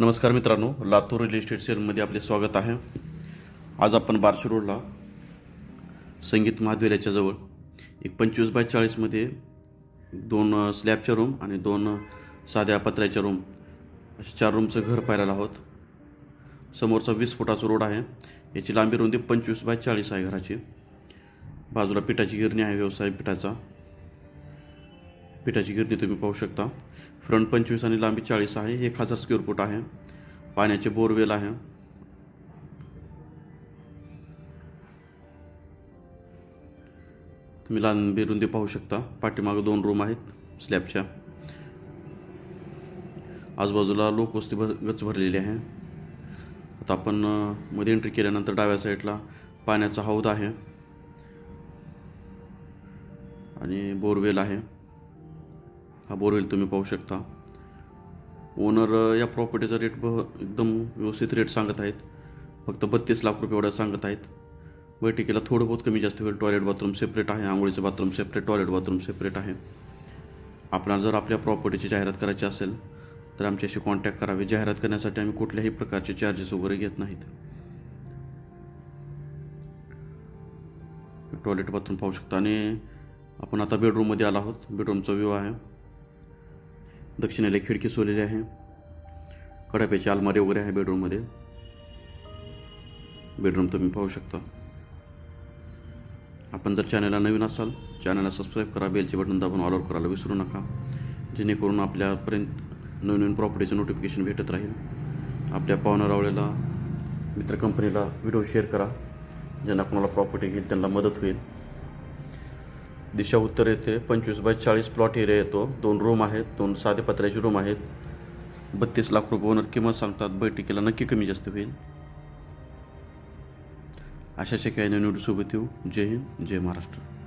नमस्कार मित्रांनो Latur real estate सेलमध्ये आपले स्वागत आहे. आज आपण बार्शी रोडला संगीत महाविद्यालयाच्या जवळ एक पंचवीस बाय चाळीसमध्ये दोन स्लॅबच्या रूम आणि दोन साध्या पत्र्याच्या रूम असे चार रूमचं घर पाहायला आहोत. समोरचा वीस फुटाचा रोड आहे. याची लांबी रुंदी पंचवीस बाय चाळीस आहे घराची. बाजूला पिठाची गिरणी आहे व्यवसाय पिठाचा. पिठाची गिरणी तुम्ही पाहू शकता. फ्रंट पंचवीस आणि लांबी चाळीस आहे. एक हजार स्क्वेअर फूट आहे. पाण्याचे बोरवेल आहे. तुम्ही लांबी रुंदी पाहू शकता. पाठीमागं दोन रूम आहेत स्लॅबच्या आजूबाजूला लोकवस्ती भर गच भरलेली आहे. आता आपण मध्ये एंट्री केल्यानंतर डाव्या साईडला पाण्याचा हौद आहे. आणि बोरवेल आहे. हा बोरवेल तुम्ही पाहू शकता. ओनर या प्रॉपर्टीचा रेट ब एकदम व्यवस्थित रेट सांगत आहेत. फक्त बत्तीस लाख रुपये एवढ्या सांगत आहेत. बैठकीला थोडं बहुत कमी जास्त होईल. टॉयलेट बाथरूम सेपरेट आहे. आंघोळीचं bathroom separate toilet bathroom separate आहे. आपल्याला जर आपल्या प्रॉपर्टीची जाहिरात करायची असेल तर आमच्याशी कॉन्टॅक्ट करावे. जाहिरात करण्यासाठी आम्ही कुठल्याही प्रकारचे चार्जेस वगैरे घेत नाहीत. टॉयलेट बाथरूम पाहू शकता. आणि आपण आता बेडरूममध्ये आलो आहोत. बेडरूमचा व्ह्यू आहे. दक्षिणेला खिडकी सोडलेली आहे. कडाप्याची अलमारी वगैरे आहे बेडरूममध्ये बेडरूम तुम्ही पाहू शकता. आपण जर चॅनलला नवीन असाल चॅनलला सबस्क्राईब करा बेलचे बटन दाबून ऑलआउट करायला विसरू नका. जेणेकरून आपल्यापर्यंत नवीन नवीन प्रॉपर्टीचं नोटिफिकेशन भेटत राहील. आपल्या पाहुणारावळेला मित्र कंपनीला व्हिडिओ शेअर करा. ज्यांना कोणाला प्रॉपर्टी घेईल त्यांना मदत होईल. दिशा उत्तर येथे पंचवीस बाय चाळीस प्लॉट एरिया येतो. दोन रूम आहेत दोन साधे पत्र्याचे रूम आहेत. बत्तीस लाख रुपये ओनर किंमत सांगतात बैठकीला नक्की कमी जास्त होईल. अशाचे काही नवीन सोबत येऊ. जय हिंद जय महाराष्ट्र.